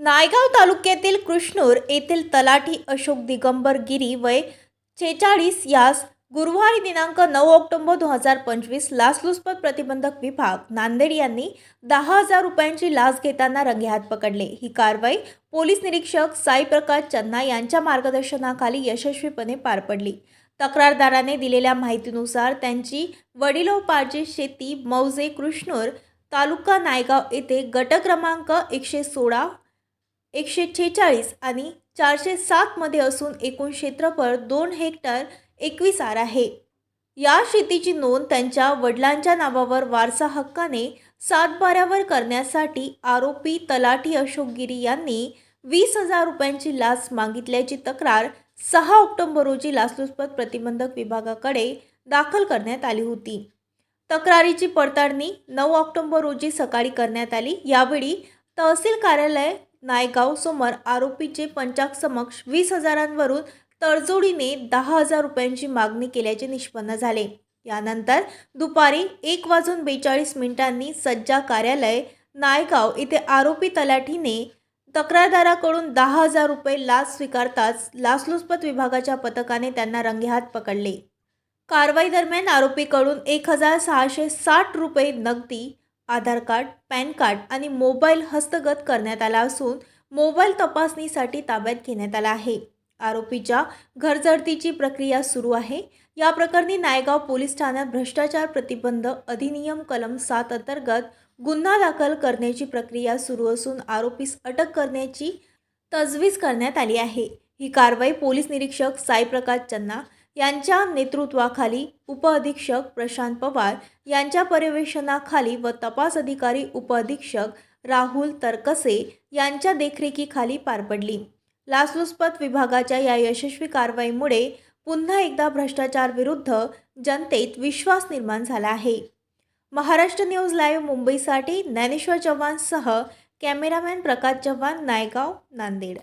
नायगाव तालुक्यातील कृष्णूर येथील तलाठी अशोक दिगंबर गिरी वय छेचाळीस यास गुरुवारी दिनांक नऊ ऑक्टोबर दोन हजार पंचवीस लाचलुचपत प्रतिबंधक विभाग नांदेड यांनी दहा हजार रुपयांची लाच घेताना रंगेहात पकडले. ही कारवाई पोलीस निरीक्षक साई प्रकाश चन्ना यांच्या मार्गदर्शनाखाली यशस्वीपणे पार पडली. तक्रारदाराने दिलेल्या माहितीनुसार त्यांची वडिलोपार्जित शेती मौजे कृष्णूर तालुका नायगाव येथे गट क्रमांक एकशे सोळा एकशे छेचाळीस आणि चारशे सातमध्ये असून एकूण क्षेत्रफळ दोन हेक्टर एकवीस आर आहे. या शेतीची नोंद त्यांच्या वडिलांच्या नावावर वारसा हक्काने सातबाऱ्यावर करण्यासाठी आरोपी तलाठी अशोक गिरी यांनी वीस हजार रुपयांची लाच मागितल्याची तक्रार सहा ऑक्टोबर रोजी लाचलुचपत प्रतिबंधक विभागाकडे दाखल करण्यात आली होती. तक्रारीची पडताळणी नऊ ऑक्टोबर रोजी सकाळी करण्यात आली. यावेळी तहसील कार्यालय नायगाव समोर आरोपीचे पंचाक वीस हजारांवरून तडजोडीने दहा हजार रुपयांची मागणी केल्याचे निष्पन्न झाले. यानंतर दुपारी एक वाजून बेचाळीस मिनिटांनी सज्जा कार्यालय नायगाव येथे आरोपी तलाठीने तक्रारदाराकडून दहा हजार रुपये लाच स्वीकारताच लाचलुचपत विभागाच्या पथकाने त्यांना रंगेहात पकडले. कारवाई दरम्यान आरोपीकडून एक हजार सहाशे साठ रुपये नगदी आधार कार्ड पॅन कार्ड आणि मोबाईल हस्तगत करण्यात आला असून मोबाईल तपासणीसाठी ताब्यात घेण्यात आला आहे. आरोपीच्या घरजडतीची प्रक्रिया सुरू आहे. या प्रकरणी नायगाव पोलीस ठाण्यात भ्रष्टाचार प्रतिबंध अधिनियम कलम सात अंतर्गत गुन्हा दाखल करण्याची प्रक्रिया सुरू असून आरोपीस अटक करण्याची तजवीज करण्यात आली आहे. ही कारवाई पोलीस निरीक्षक साईप्रकाश चन्ना यांच्या नेतृत्वाखाली उपअधीक्षक प्रशांत पवार यांच्या पर्यवेक्षणाखाली व तपास अधिकारी उपअधीक्षक राहुल तरकसे यांच्या देखरेखीखाली पार पडली. लाचलुचपत विभागाच्या या यशस्वी कारवाईमुळे पुन्हा एकदा भ्रष्टाचार विरुद्ध जनतेत विश्वास निर्माण झाला आहे. महाराष्ट्र न्यूज लाईव्ह मुंबईसाठी ज्ञानेश्वर चव्हाणसह कॅमेरामॅन प्रकाश चव्हाण नायगाव नांदेड.